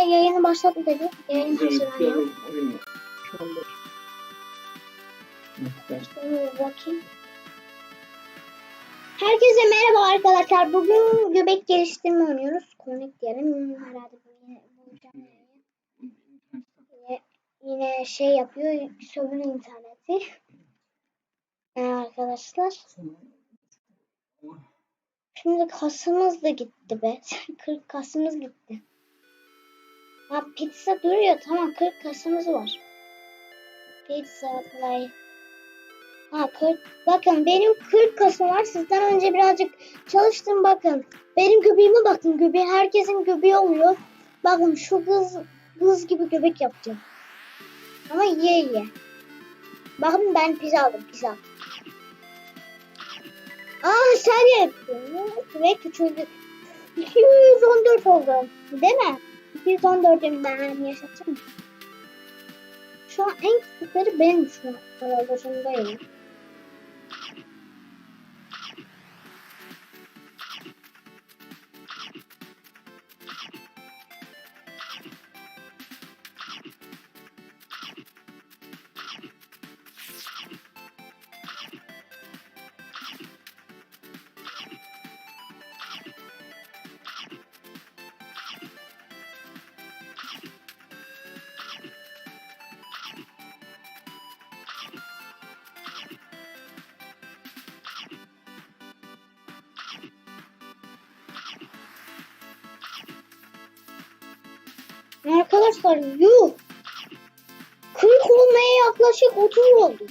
yayını başlat dedi. Yayın hazırlanıyor. Şu anda. Bakayım. Herkese merhaba arkadaşlar. Bugün göbek geliştirme oynuyoruz. Connect diyelim. Herhalde yine. Yine, yine şey yapıyor. Sövünü interneti. Ee, arkadaşlar. Şimdi kasımız da gitti be. 40 kasımız gitti. Ha pizza duruyor. Tamam 40 kasımız var. Pizza play. Ha 40. Bakın benim 40 kasım var. Sizden önce birazcık çalıştım bakın. Benim göbeğime bakın. Göbeği herkesin göbeği oluyor. Bakın şu kız kız gibi göbek yapacağım. Ama ye ye. Bakın ben pizza aldım pizza. Aa sen yaptın. Ve küçüldü. 214 oldum. Değil mi? 214'üm ben yaşatacağım. Şu an en küçükleri benim şu an aralarındayım. Arkadaşlar yuh. 40 olmaya yaklaşık 30 oldu.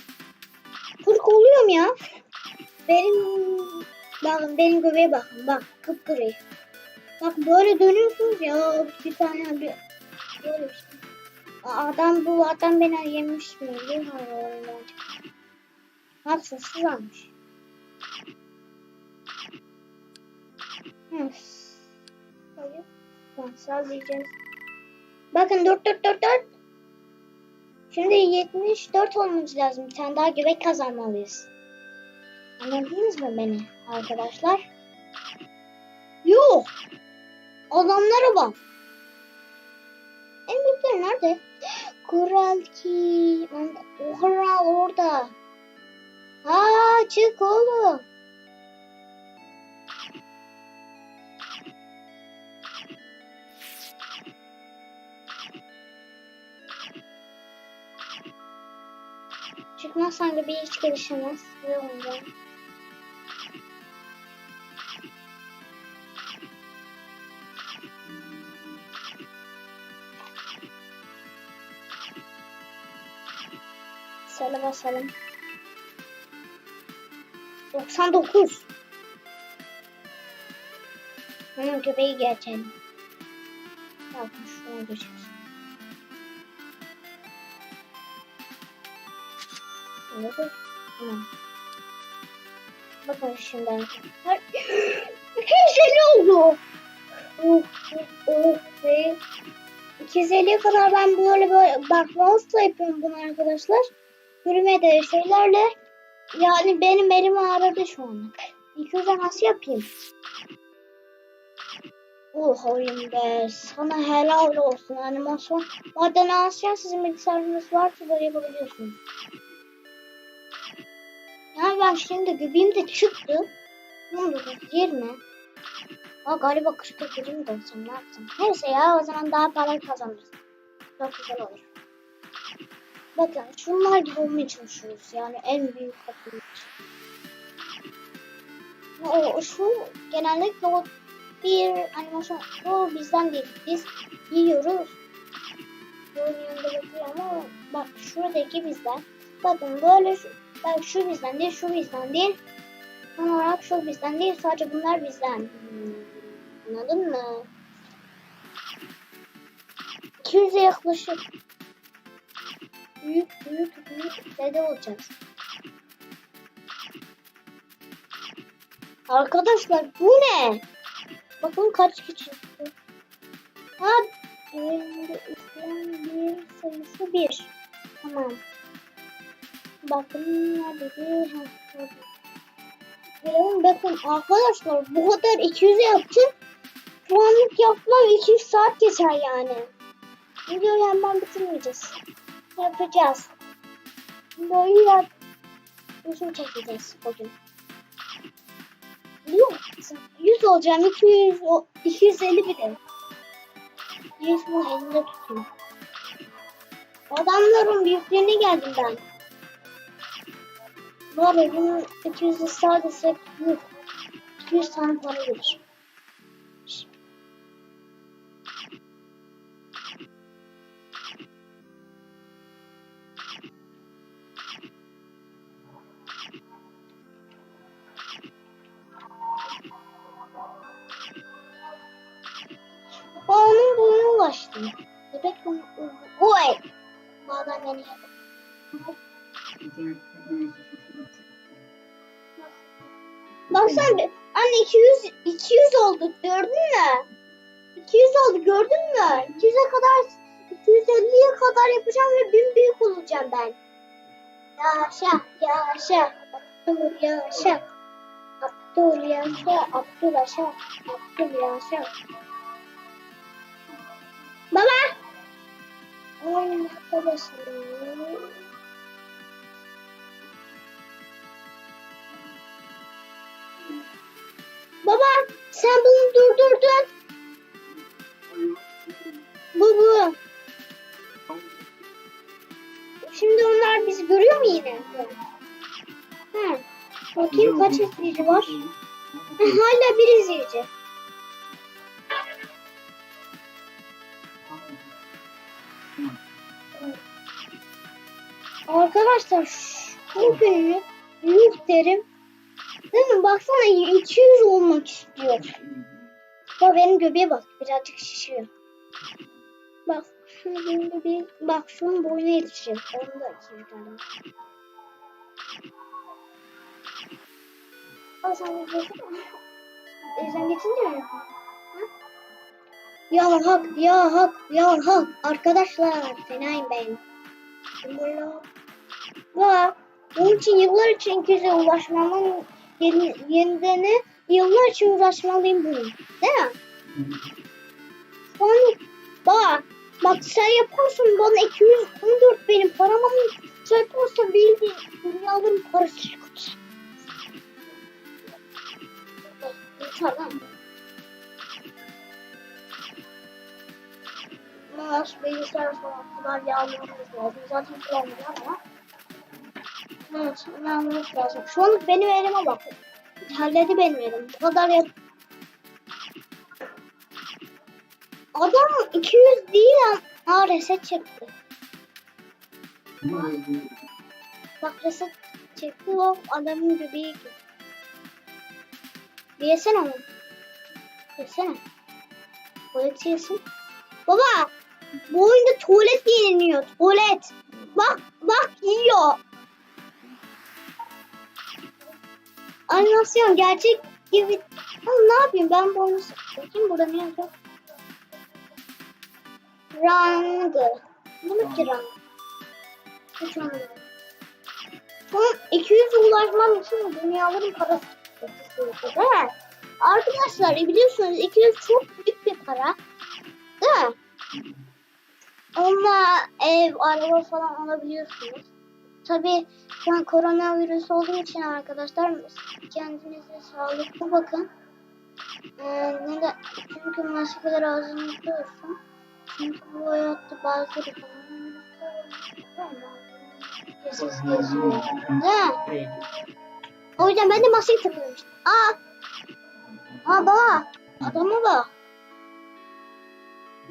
40 oluyorum ya. Benim bakın benim göbeğe bakın bak kıpkırı. Bak böyle dönüyorsunuz ya bir tane bir böyle bir şey. Adam bu adam beni yemiş. Haksızsız almış. Hı. Hayır. Kontrol diyeceğiz. Bakın 4 4 4 4. Şimdi 74 olmamız lazım. Bir tane daha göbek kazanmalıyız. Anladınız mı beni arkadaşlar? Yok. Adamlara bak. En büyükler nerede? Kral ki. O kral orada. Ha çık oğlum. Çıkmazsan bir hiç gelişemez. Ve ondan. Söyle basalım. 99. Hemen göbeği geçelim. Bakın şuna geçiyoruz. Anladın? Hı. Bakın şimdi arkadaşlar. 250 oldu. Oh, oh, be. 250'ye kadar ben böyle böyle bak mouse'la yapıyorum bunu arkadaşlar. Yürümede şeylerle yani benim elim ağrıdı şu an. 200'e nasıl yapayım? Oh oyun be sana helal olsun animasyon. Madden Asya sizin bilgisayarınız varsa da yapabiliyorsunuz. Ya ben şimdi göbeğim de çıktı. 19, 20. Aa galiba 40 20 de olsam ne yapsam. Neyse ya o zaman daha para kazanırız. Çok güzel olur. Bakın şunlar gibi olmaya çalışıyoruz. Yani en büyük kapımız. O, şu genellikle o bir animasyon o bizden değil. Biz yiyoruz. Bunun yanında bakıyor ama bak şuradaki bizden. Bakın böyle şu, bak şu bizden değil, şu bizden değil. Tam olarak şu bizden değil, sadece bunlar bizden. Hmm, anladın mı? 200'e yaklaşık. Büyük büyük büyük dede olacağız. Arkadaşlar bu ne? Bakın kaç kişi. Ha, isteyen bir sayısı bir. Tamam. Bakın neredeydi? Görelim bakın arkadaşlar bu kadar 200'e yaptım. Şu anlık yapmam 200 saat geçer yani. Videoyu hemen bitirmeyeceğiz. Yapacağız. Videoyu yap. Uzun çekeceğiz bugün. Biliyor musun? 100 olacağım. 200, o- 250 bile. 100 bu elinde tutun. Adamların büyüklerine geldim ben. Ya bunun 200'ü sadece yok. 200 tane para gelir. 90 anne 200 200 olduk gördün mü? 200 oldu gördün mü? 200'e kadar 250'ye kadar yapacağım ve bin büyük olacağım ben. Yaşa, yaşa, Abdul yaşa. Abdul yaşa, Abdul yaşa, Abdul yaşa. Baba. Ay, arkadaşım. Baba sen bunu durdurdun. Bu bu. Şimdi onlar bizi görüyor mu yine? Hı. Bakayım kaç izleyici var. Hala bir izleyici. Arkadaşlar şu günlük yuh derim. Değil mi? Baksana 200 olmak istiyor. Bak benim göbeğe bak. Birazcık şişiyor. Bak. Şunu benim göbeğe bak. Şunun boyuna yetişecek. Onu da 200 tane. Al sen de. E, sen geçince mi? Ya hak, ya hak, ya hak. Arkadaşlar fenayım ben. Bak. Bunun için yıllar için 200'e ulaşmamın yeni- yenideni yıllar için uğraşmalıyım bunu. Değil mi? Sonra bak, bak sen yaparsın bana 214 benim param ama sen yaparsan bildiğin dünyaların parası çıkar. Tamam. Mouse, bilgisayar falan bunlar yağlamamız lazım. Zaten kullanmıyorlar ama. Evet, lazım. Şu an benim elime bak. Terledi benim elim. Bu kadar yap. Adam 200 değil ama reset çekti. Bak reset çekti o adamın göbeği gibi. Yesene onu. Yesene. Tuvalet yesin. Baba bu oyunda tuvalet yeniliyor. Tuvalet. Bak bak yiyor. Animasyon gerçek gibi. Ama ne yapayım ben oyunu bakayım burada ne yazıyor? Rangı. Bunu ki rang. Hiç anlamadım. 200'e ulaşmam için dünyaların parası çıktı. Değil mi? Arkadaşlar biliyorsunuz 200 çok büyük bir para. Değil mi? Onunla ev, araba falan alabiliyorsunuz. Tabii şu an koronavirüs olduğu için arkadaşlar kendinize sağlıklı bakın. Ee, neden? Çünkü maskeler ağzınızda olsun. Çünkü bu hayatta bazıları Kesik geziyor. Değil mi? O yüzden ben de maske takıyorum işte. Aa! Aa baba! Adama bak.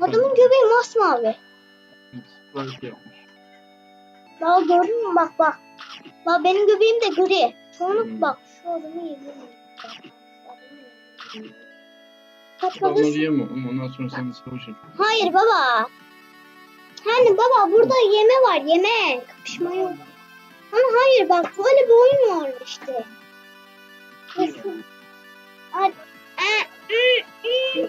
Adamın göbeği masmavi. Bak gördün mü bak bak. Bak benim göbeğim de gri. Sonra Hmm. bak şu adamı. Kaç Fazla babası? yeme ama ondan sonra sen de savaş et. Hayır baba. Hani baba burada yeme var yeme. Kapışma yok. Ama hayır bak böyle bir oyun var işte. Nasıl? Hadi. Aa, ı, ı.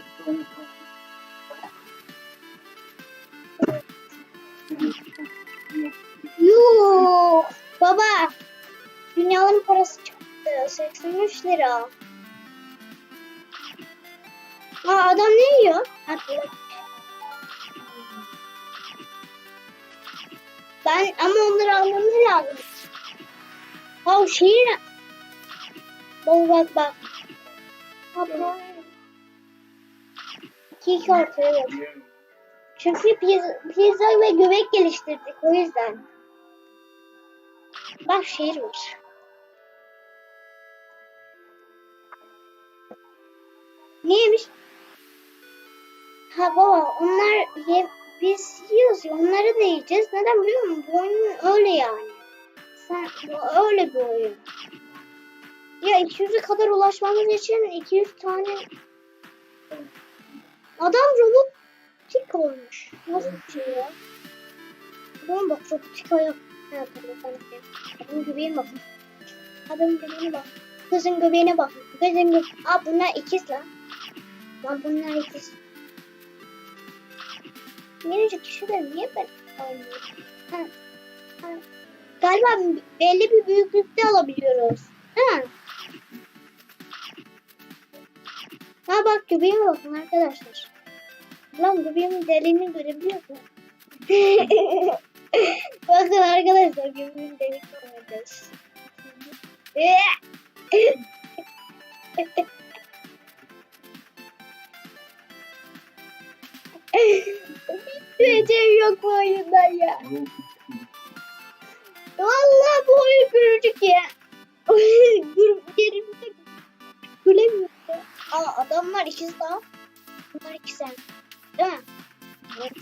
Yuh. Baba. Dünyanın parası çıktı. 83 lira. Aa, adam ne yiyor? Balık. Ben ama onları almamız lazım. O şehir? Bak bak bak. İki kartı evet. Çünkü pizza, pizza ve göbek geliştirdik o yüzden. Bak şehir var. Neymiş? Ha baba onlar ye, biz yiyoruz ya onları da yiyeceğiz. Neden biliyor musun? Bu oyun öyle yani. Sen öyle bir oyun. Ya 200'e kadar ulaşmamız için 200 tane adam robot tik olmuş. Nasıl bir şey ya? Adamın bak robotik ayak. Ha tamam. Adamın göbeğine bakın. Adamın göbeğine bak. Kızın göbeğine bakın. Kızın göbeğine. Aa bunlar ikiz lan. Lan bunlar ikiz. Birinci kişiler niye ben oynuyorum? Ha, ha. Galiba belli bir büyüklükte alabiliyoruz. Mi? Ha bak göbeğime bakın arkadaşlar. Lan göbeğimin deliğini görebiliyor musun? bakın arkadaşlar göbeğimin deliğini göreceğiz. Bitmeyeceğim yok bu oyundan ya. Vallahi bu oyun gülücük ya. Yerimde gülemiyorum ya. Aa adamlar ikiz daha. Bunlar iki sen. Değil mi? Evet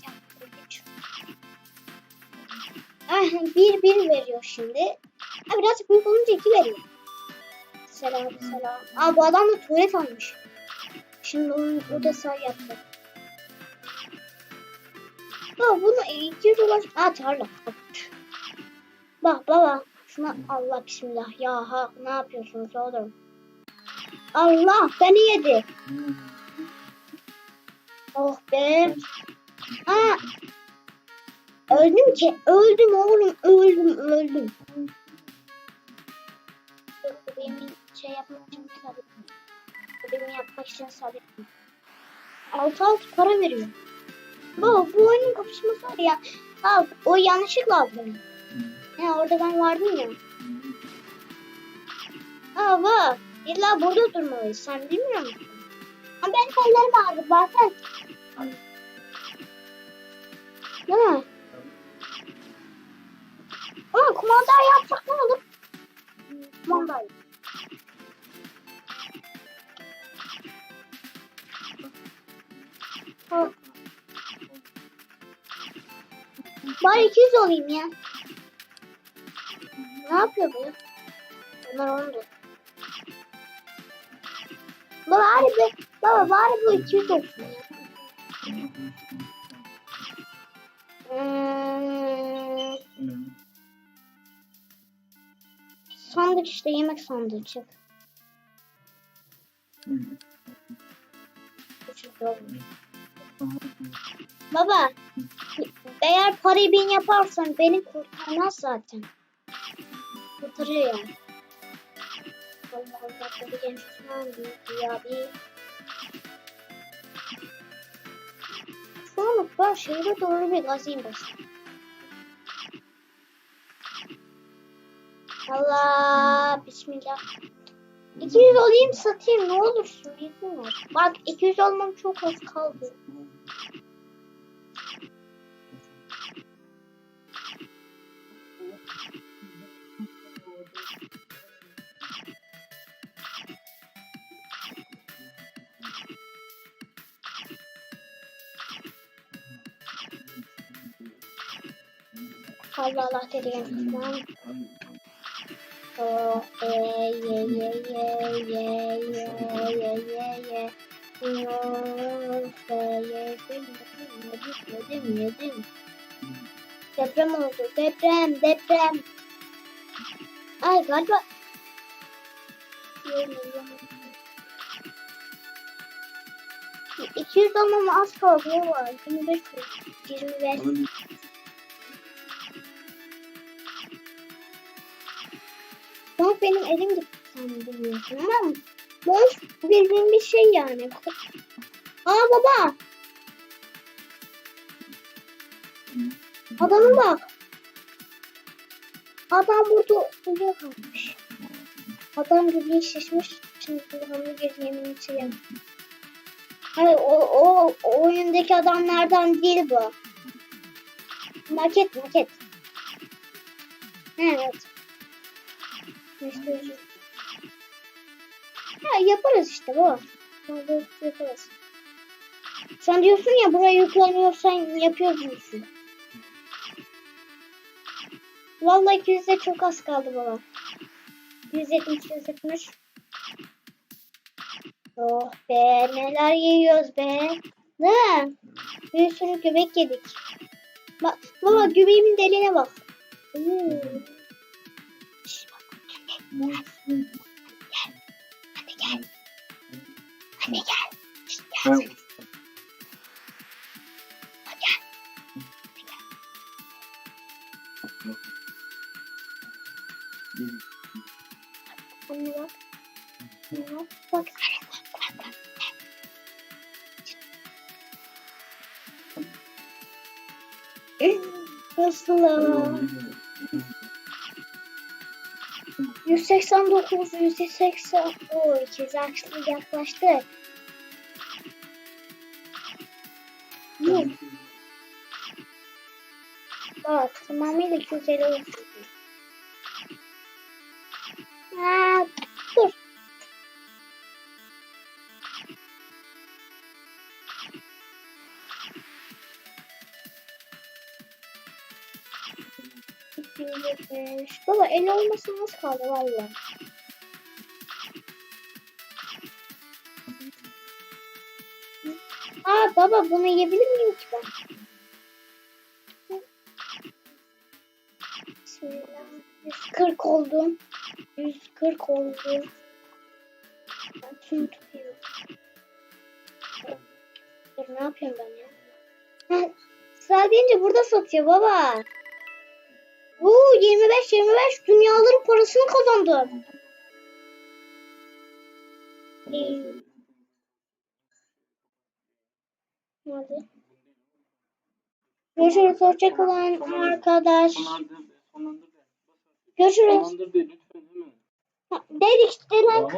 bir bir veriyor şimdi. Ha, biraz büyük olunca iki veriyor. Selam selam. Aa bu adam da tuvalet almış. Şimdi onun o da sağ yaptı. Aa bunu 200 ulaş. Aa tarla. Bak baba. Şuna Allah bismillah. Ya ha ne yapıyorsunuz oğlum? Allah beni yedi. Oh be. Aa. Öldüm ki. Öldüm oğlum. Öldüm öldüm. Yok, Benim şey yapmak için. Bu Benim yapmak için sabrettim. Altı altı para veriyor. Baba bu oyunun kapışması var ya. Ha o yanlışlıkla aldım. Ya orada ben vardım ya. Aa bak. İlla burada durmalıyız. Sen bilmiyor musun? Ha ben kollarım ağrıdı. Baksana. Değil? Kumandayı yapsak ne olur? Ha. Bari 200 olayım ya. Ne yapıyor bu? Bunlar oldu. Bari be, baba bari bu 200 olsun ya. Hmm, sandık işte yemek sandığı çık. Baba eğer parayı bin yaparsan beni kurtarmaz zaten. Kurtarıyor yani. Allah Allah ya bir. Şehre doğru bir gazayım basayım. Allah bismillah. 200 olayım satayım ne olursun izin ver. Bak 200 olmam çok az kaldı. Allah Allah dedi genç Oh, e, ye, ye, ye, ye, ye, ye, ye, ye. Yoksa yedim, yedim, yedim, yedim. Deprem oldu, deprem, deprem. Ay galiba... Yemiyorum. 200 olmama az kaldı var. 25 25. benim elim gitti sen bilmiyorsun ama Monk bildiğin bir şey yani. Aa baba. Adama bak. Adam burada uyuyakalmış. Adam gibi şişmiş. Şimdi hamburger yemin içeceğim. Hayır o, o, o oyundaki adamlardan değil bu. Maket maket. Evet. Ha, yaparız işte bu. Yaparız. Sen diyorsun ya buraya yükleniyorsan yapıyorsun. Vallahi 200'de çok az kaldı baba. 170 170. Oh be neler yiyoruz be. Mi? Bir sürü göbek yedik. Bak baba göbeğimin deliğine bak. Hmm. Slow. 189, 180. Oo, ikiz akslı yaklaştı. Yok. Bak, tamamıyla 250 olsun. Ha, yetmiş. Baba el olması az kaldı valla. Aa baba bunu yiyebilir miyim ki ben? Bismillah. 140 oldu. 140 oldu. Ben şunu tutayım. Dur ne yapıyorum ben ya? Sıra burada satıyor baba. Oo 25 25 dünyaların parasını kazandım. İyi. Hadi. Görüşürüz. Hoşçakalın arkadaş. Görüşürüz. Dedik işte lan.